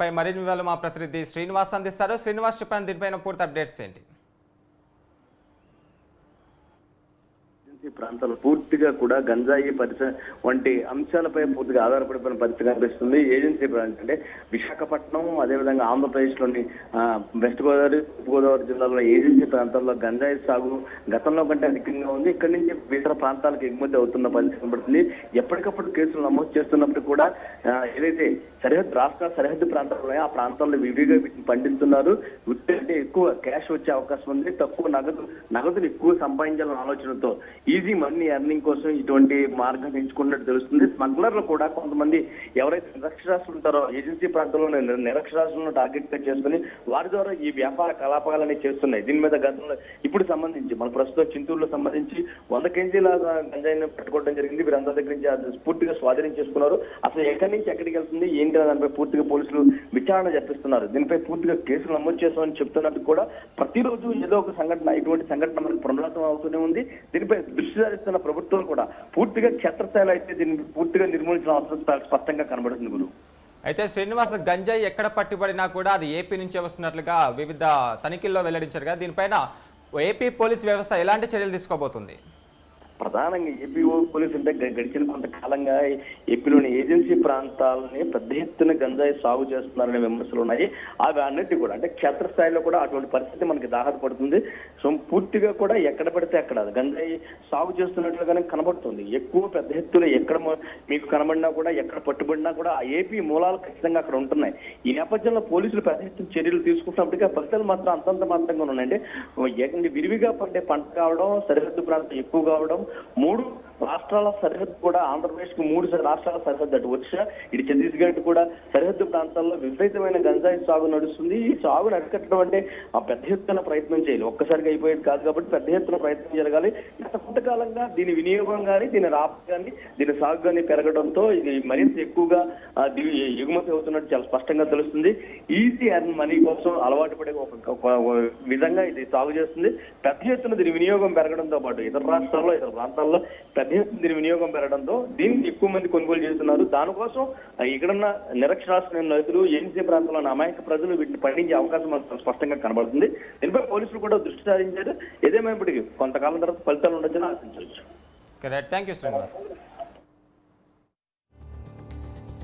పై మరిన్ని వివరాలు మా ప్రతినిధి శ్రీనివాస్ అందిస్తారు. శ్రీనివాస్ చెప్పండి దీనిపైన పూర్తి అప్డేట్స్ ఏంటి? ఏజెన్సీ ప్రాంతాలు పూర్తిగా కూడా గంజాయి పరిసర వంటి అంశాలపై పూర్తిగా ఆధారపడిపోయిన పరిస్థితి కనిపిస్తుంది. ఏజెన్సీ ప్రాంతం అంటే విశాఖపట్నం అదేవిధంగా ఆంధ్రప్రదేశ్లోని వెస్ట్ గోదావరి తూర్పు గోదావరి జిల్లాలో ఏజెన్సీ ప్రాంతాల్లో గంజాయి సాగు గతంలో కంటే అధికంగా ఉంది. ఇక్కడి నుంచి ఇతర ప్రాంతాలకు ఎగుమతి అవుతున్న పరిస్థితి కనబడుతుంది. ఎప్పటికప్పుడు కేసులు నమోదు చేస్తున్నప్పుడు కూడా ఏదైతే సరిహద్దు రాష్ట్ర సరిహద్దు ప్రాంతాలు ఆ ప్రాంతాల్లో వివిగా వీటిని పండిస్తున్నారు. వీటి అంటే ఎక్కువ క్యాష్ వచ్చే అవకాశం ఉంది. తక్కువ నగదు నగదును ఎక్కువ సంపాదించాలన్న ఆలోచనతో ఈజీ మనీ ఎర్నింగ్ కోసం ఇటువంటి మార్గం ఎంచుకున్నట్టు తెలుస్తుంది. స్మగ్లర్లు కూడా కొంతమంది ఎవరైతే నిరక్షరాస్యులు ఉంటారో ఏజెన్సీ ప్రాంతంలో నిరక్షరాస్తులను నిరక్షరాస్యులను టార్గెట్గా చేసుకుని వారి ద్వారా ఈ వ్యాపార కలాపాలని చేస్తున్నాయి. దీని మీద గతంలో ఇప్పుడు సంబంధించి మన ప్రస్తుతం చింతూరులో సంబంధించి వంద కేజీల గంజాయిని పట్టుకోవడం జరిగింది. వీరందరి దగ్గర నుంచి పూర్తిగా స్వాధీనం చేసుకున్నారు. అసలు ఎక్కడి నుంచి ఎక్కడికి వెళ్తుంది? ఏంటి దానిపై పూర్తిగా పోలీసులు విచారణ జరిపిస్తున్నారు దీనిపై పూర్తిగా కేసులు నమోదు చేస్తామని చెప్తున్నట్టు కూడా ప్రతిరోజు ఏదో ఒక సంఘటన ఇటువంటి సంఘటన మనకు పునరావృతం అవుతూనే ఉంది. దీనిపై దృష్టి సారిస్తున్న ప్రభుత్వం కూడా పూర్తిగా క్షేత్రస్థాయిలో అయితే దీన్ని పూర్తిగా నిర్మూలించిన అవసరం స్పష్టంగా కనబడుతుంది గురువు అయితే శ్రీనివాస గంజాయి ఎక్కడ పట్టుబడినా కూడా అది ఏపీ నుంచే వస్తున్నట్లుగా వివిధ తనిఖీల్లో వెల్లడించారు కదా. దీనిపైన ఏపీ పోలీస్ వ్యవస్థ ఎలాంటి చర్యలు తీసుకోబోతుంది? ప్రధానంగా ఏపీ పోలీసు అంటే గ- గడిచిన కొంతకాలంగా ఏపీలోని ఏజెన్సీ ప్రాంతాలని పెద్ద ఎత్తున గంజాయి సాగు చేస్తున్నారనే విమర్శలు ఉన్నాయి. అవి అన్నిటి కూడా అంటే క్షేత్రస్థాయిలో కూడా అటువంటి పరిస్థితి మనకి దాహదపడుతుంది. సో పూర్తిగా కూడా ఎక్కడ పడితే అక్కడ గంజాయి సాగు చేస్తున్నట్లుగానే కనబడుతుంది. ఎక్కువ పెద్ద ఎత్తున ఎక్కడ మీకు కనబడినా కూడా ఎక్కడ పట్టుబడినా కూడా ఆ ఏపీ మూలాలు ఖచ్చితంగా అక్కడ ఉంటున్నాయి. ఈ నేపథ్యంలో పోలీసులు పెద్ద ఎత్తున చర్యలు తీసుకుంటున్నప్పటికీ ఫలితాలు మాత్రం అంతంత మాత్రంగా ఉన్నాయండి. విరివిగా పండే పంట కావడం సరిహద్దు ప్రాంతం ఎక్కువ కావడం మూడు రాష్ట్రాల సరిహద్దు కూడా ఆంధ్రప్రదేశ్కు మూడు రాష్ట్రాల సరిహద్దు అటు ఒడిశా ఇటు ఛత్తీస్గఢ్ కూడా సరిహద్దు ప్రాంతాల్లో విపరీతమైన గంజాయి సాగు నడుస్తుంది. ఈ సాగును అరికట్టడం అంటే ఆ పెద్ద ఎత్తున ప్రయత్నం చేయాలి. ఒక్కసారిగా అయిపోయేది కాదు కాబట్టి పెద్ద ఎత్తున ప్రయత్నం జరగాలి. గత కొంతకాలంగా దీని వినియోగం కానీ దీని రాబడి కానీ దీని సాగు కానీ పెరగడంతో ఇది మరింత ఎక్కువగా ఎగుమతి అవుతున్నట్టు చాలా స్పష్టంగా తెలుస్తుంది. ఈజీ అర్న్ మనీ కోసం అలవాటు పడే ఒక ఒక విధంగా ఇది సాగు చేస్తుంది. పెద్ద ఎత్తున దీని వినియోగం పెరగడంతో పాటు ఇతర రాష్ట్రాల్లో ఇతర ప్రాంతాల్లో పెద్ద దీని వినియోగం పెరగడంతో దీన్ని ఎక్కువ మంది కొనుగోలు చేస్తున్నారు. దానికోసం ఇక్కడున్న నిరక్షరాస్యులైన రైతులు ఏజెన్సీ ఉన్న అమాయక ప్రజలు వీటిని పండించే అవకాశం మనకు స్పష్టంగా కనబడుతుంది. దీనిపై పోలీసులు కూడా దృష్టి సారించారు. ఏదేమైనప్పటికీ కొంతకాలం తర్వాత ఫలితాలు ఉండొచ్చని ఆశించవచ్చు. Thank you Srinivas